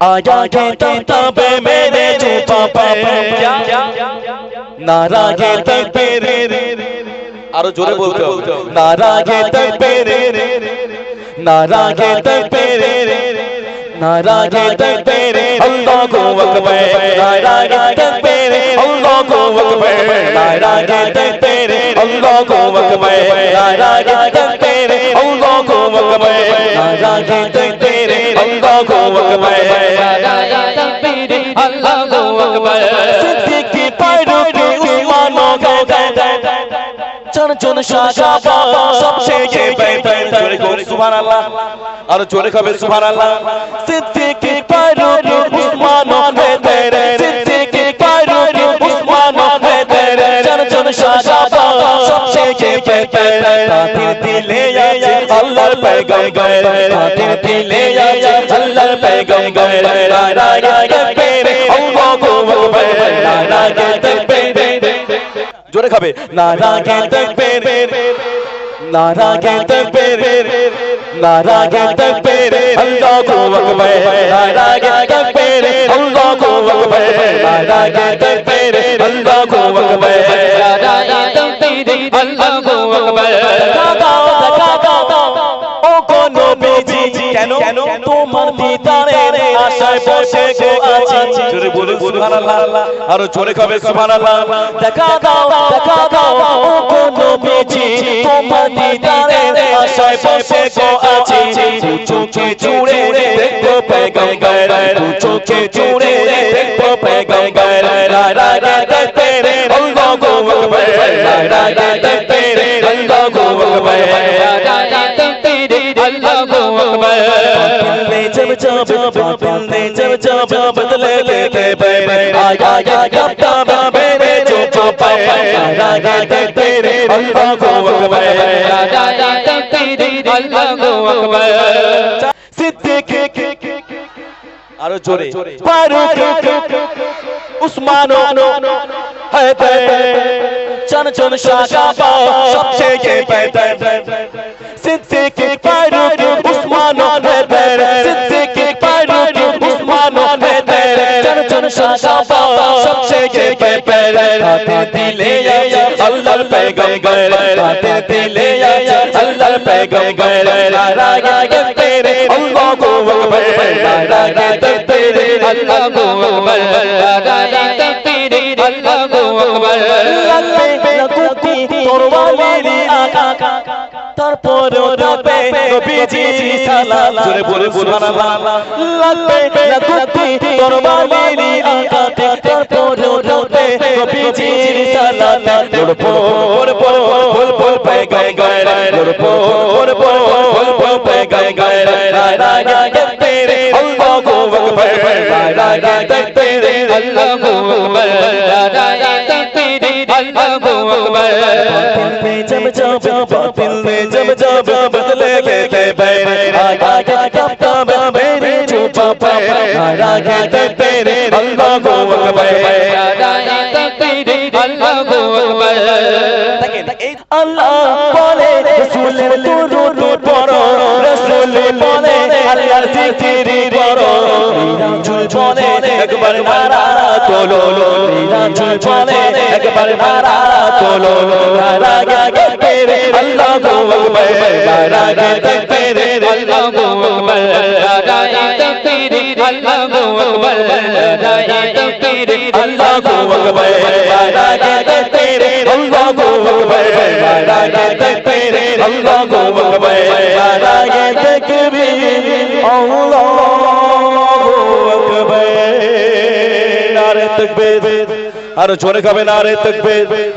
आया के तब मेरे चुपा पे नारा के तब আরো জোরে বলতে হবে নারা গে তকবীর নারা গে তকবীর নারা গে তকবীর আল্লাহু আকবার নারা গে তকবীর আল্লাহু আকবার নারা গে তকবীর আল্লাহু আকবার নারা গে তকবীর আল্লাহু আকবার নারা গে তকবীর আল্লাহু আকবার সিদ্দিকি পায়রুকি চন শাশাবা সবচেয়ে বেহতর জোরে করে সুবহানাল্লাহ। আর জোরে খাবে সুবহানাল্লাহ? সিদ্দিকি পায়রুকি উসমানো বেহতর সিদ্দিকি পায়রুকি উসমানো বেহতর চন চন সবচেয়ে বেহতর আছে আল্লাহর পয়গম্বর লা লা লা তাকবীর আল্লাহু আকবার লা লা লা জোরে খাবে নারা গে তকবীর নারা গে তকবীর নারা গে দিদারের আশায় বসে গো আছি। জোরে বলে সুবহানাল্লাহ। আরও জোরে খাবে সুবহানাল্লাহ? দেখা দাও দেখা দাও ও কোন বেজি তোমার দিদারের আশায় বসে গো আছি। চোখে জুড়ে দেখো পেগম্বর চোখে জুড়ে দেখো পেগম্বর লা লা লা তেরে আল্লাহু আকবার লা লা লা তেরে আল্লাহু আকবার রা রা রা তেরে ले जब जब बातिल ने जब जब बदले लेते पे आया या जब तब मेरे जो जो पे आया या तेरे अल्लाह को अकबर सिद्दीक আরো জোরে ফারুক উসমানো हैदर चन चन शाशा सबसे बेहतर सिद्दीक फारूक रसूल साफा सबसे के पे पैर खाते दिले या अल्लाह पैगंबर खाते दिले या अल्लाह पैगंबर नारा गे तेरे अल्लाह को अकबर नारा गे तेरे अल्लाह को अकबर नारा गे तेरे अल्लाह को अकबर अल्लाह पे लगती तोरवाली आका তারপর রবে নবীজি সালাম জোরে বলে সুবহানাল্লাহ লাগবে লাগুতি তরবারি আকা তারপর রবে নবীজি সালাম জোর পর পর ফুল ফুল পে গায় গায় জোর পর পর ফুল ফুল পে গায় গায় রা রা গে তেরে আল্লাহ আকবার রা রা গে তেরে আল্লাহ अल्लाह अकबर बातिल पे जब जाबा बातिल में जब जाबा बदले के के बैर आगा के कप्ता मेरे छुपा पर आगा के तेरे अल्लाह अकबर आगा के तेरे अल्लाह अकबर अल्लाह बोले रसूल तू रो रो पड़ो रसूल बोले अल्लाह ज़िक्र करो झुल बोले अकबर नारा तो लो लो झुल बोले আল্লাহর জিকির করো রাজুল বলে একবার নারা তোলো রাজুল বলে একবার নারা তোলো নারা গে তেরে আল্লাহ গো আকবার নারা গে তেরে আল্লাহ গো আকবার আল্লাহ গো আকবার নারা গে তেরে আল্লাহ গো আকবার নারা গে তেরে আল্লাহ গো আকবার নারা গে তাকবীর আল্লাহু আকবার নারে তাকবীর। আর জোরে খাবে নারে তাকবীর